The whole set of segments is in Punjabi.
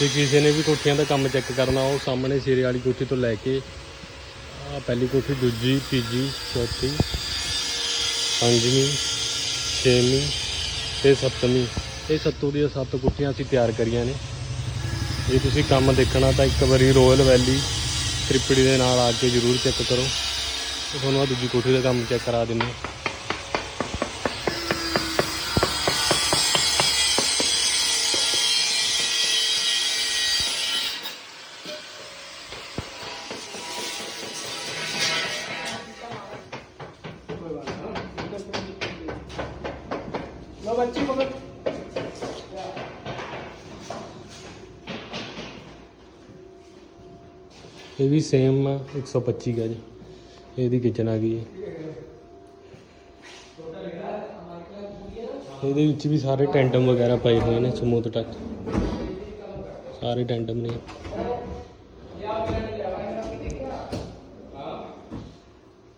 ਤੇ ਕਿਸੇ ਨੇ ਵੀ ਕੋਠੀਆਂ ਦਾ ਕੰਮ ਚੈੱਕ ਕਰਨਾ, ਉਹ ਸਾਹਮਣੇ ਸਿਰੇ ਵਾਲੀ ਕੋਠੀ ਤੋਂ ਲੈ ਕੇ ਆ ਪਹਿਲੀ ਕੋਠੀ, ਦੂਜੀ, ਤੀਜੀ, ਚੌਥੀ, ਪੰਜਵੀਂ, ਛੇਵੀਂ ਤੇ ਸੱਤਵੀਂ। ਇਹ ਸੱਤੋਂ ਦੀਆਂ ਸੱਤ ਕੋਠੀਆਂ ਅਸੀਂ ਤਿਆਰ ਕਰੀਆਂ ਨੇ। ਜੇ ਤੁਸੀਂ ਕੰਮ ਦੇਖਣਾ ਤਾਂ ਇੱਕ ਵਾਰੀ ਰੋਇਲ ਵੈਲੀ ਤ੍ਰਿਪੜੀ ਦੇ ਨਾਲ ਆ ਕੇ ਜ਼ਰੂਰ ਚੈੱਕ ਕਰੋ। ਤੁਹਾਨੂੰ ਆ ਦੂਜੀ ਕੋਠੀ ਦਾ ਕੰਮ ਚੈੱਕ ਕਰਾ ਦਿੰਦੇ लो बच्ची पकड़ ਇਹ ਵੀ ਸੇਮ 125 ਗਜ ਇਹਦੀ ਕਿਚਨ ਆ ਗਈ ਹੈ ਇਹਦੇ ਵਿੱਚ ਵੀ ਸਾਰੇ ਟੈਂਟਮ ਵਗੈਰਾ ਪਏ ਹੋਏ ਨੇ ਸਮੂਥ ਟੱਚ ਸਾਰੇ ਟੈਂਟਮ ਨੇ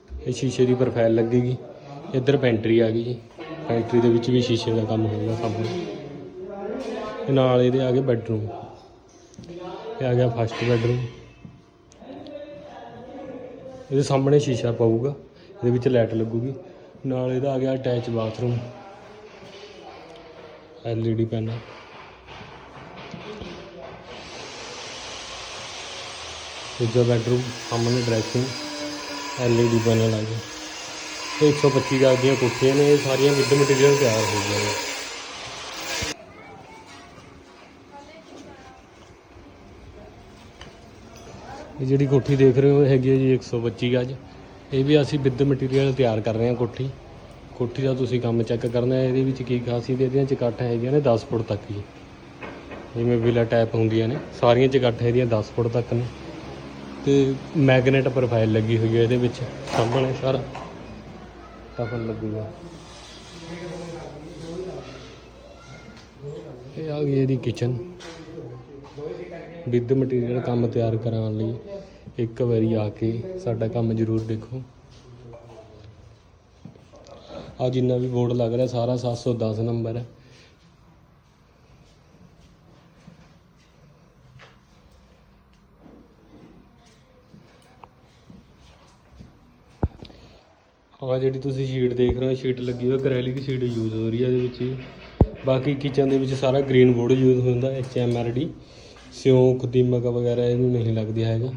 ਇਹ ਸ਼ੀਸ਼ੇ ਦੀ ਪ੍ਰੋਫਾਈਲ ਲੱਗੇਗੀ ਇੱਧਰ ਪੈਂਟਰੀ ਆ ਗਈ ਜੀ। ਪੈਂਟਰੀ ਦੇ ਵਿੱਚ ਵੀ ਸ਼ੀਸ਼ੇ ਦਾ ਕੰਮ ਹੋਊਗਾ ਸਾਹਮਣੇ ਤੇ ਨਾਲ ਇਹਦੇ ਆ ਗਏ ਬੈਡਰੂਮ ਇਹ ਆ ਗਿਆ ਫਸਟ ਬੈਡਰੂਮ ਇਹਦੇ ਸਾਹਮਣੇ ਸ਼ੀਸ਼ਾ ਪਊਗਾ। ਇਹਦੇ ਵਿੱਚ ਲਾਈਟ ਲੱਗੂਗੀ। ਨਾਲ ਇਹਦਾ ਆ ਗਿਆ ਅਟੈਚ ਬਾਥਰੂਮ ਐਲਈਡੀ ਪੈਨਲ ਦੂਜਾ ਬੈਡਰੂਮ ਸਾਹਮਣੇ ਡਰੈਸਿੰਗ ਐਲਈਡੀ ਪੈਨਲ ਆ ਗਿਆ। ਇਹ 125 ਗਜ ਦੀਆਂ ਕੋਠੀਆਂ ਨੇ, ਇਹ ਸਾਰੀਆਂ ਵਿਦ ਮਟੀਰੀਅਲ ਤਿਆਰ ਹੋ ਗਈਆਂ ਨੇ। ਇਹ ਜਿਹੜੀ ਕੋਠੀ ਦੇਖ ਰਹੇ ਹੋ ਹੈਗੀ ਹੈ ਜੀ 125 ਗਜ। ਇਹ ਵੀ ਅਸੀਂ ਵਿਦ ਮਟੀਰੀਅਲ ਤਿਆਰ ਕਰ ਰਹੇ ਹਾਂ ਕੋਠੀ। ਕੋਠੀ ਦਾ ਤੁਸੀਂ ਕੰਮ ਚੈੱਕ ਕਰਨਾ ਹੈ, ਇਹਦੇ ਵਿੱਚ ਕੀ ਖਾਸੀਅਤ ਇਹਦੀਆਂ ਚਕਾਠਾਂ ਹੈਗੀਆਂ ਨੇ 10 ਫੁੱਟ ਤੱਕ ਜੀ ਜਿਵੇਂ ਵਿਲਾ ਟਾਈਪ ਹੁੰਦੀਆਂ ਨੇ, ਸਾਰੀਆਂ ਚਕਾਠਾਂ ਇਹਦੀਆਂ 10 ਫੁੱਟ ਤੱਕ ਨੇ। ਤੇ ਮੈਗਨੇਟ ਪ੍ਰੋਫਾਈਲ ਲੱਗੀ ਹੋਈ ਹੈ ਇਹਦੇ ਵਿੱਚ, ਸਾਹਮਣੇ ਸਾਰਾ। ਟਫਨ ਲੱਗੂਗਾ। ਇਹ ਆ ਗਈ ਇਹਦੀ ਕਿਚਨ ਵਿਦ ਮਟੀਰੀਅਲ ਕੰਮ ਤਿਆਰ ਕਰਾਉਣ ਲਈ ਇੱਕ ਵਾਰੀ ਆ ਕੇ ਸਾਡਾ ਕੰਮ ਜ਼ਰੂਰ ਦੇਖੋ। ਆ ਜਿੰਨਾ ਵੀ ਬੋਰਡ ਲੱਗ ਰਿਹਾ, ਸਾਰਾ 710 ਨੰਬਰ ਹੈ। ਆਹ ਜਿਹੜੀ ਤੁਸੀਂ ਸ਼ੀਟ ਦੇਖ ਰਹੇ ਹੋ ਸ਼ੀਟ ਲੱਗੀ ਹੋਈ ਐਕ੍ਰੈਲਿਕ ਸ਼ੀਟ ਯੂਜ਼ ਹੋ ਰਹੀ ਹੈ ਇਹਦੇ ਵਿੱਚ। ਬਾਕੀ ਕਿਚਨ ਦੇ ਵਿੱਚ ਸਾਰਾ ਗ੍ਰੀਨ ਬੋਰਡ ਯੂਜ਼ ਹੁੰਦਾ ਐਚ ਐਮ ਆਰ ਡੀ ਸਿਉਂਕ, ਦੀਮਕ ਵਗੈਰਾ ਇਹਨੂੰ ਨਹੀਂ ਲੱਗਦੀ ਹੈਗਾ।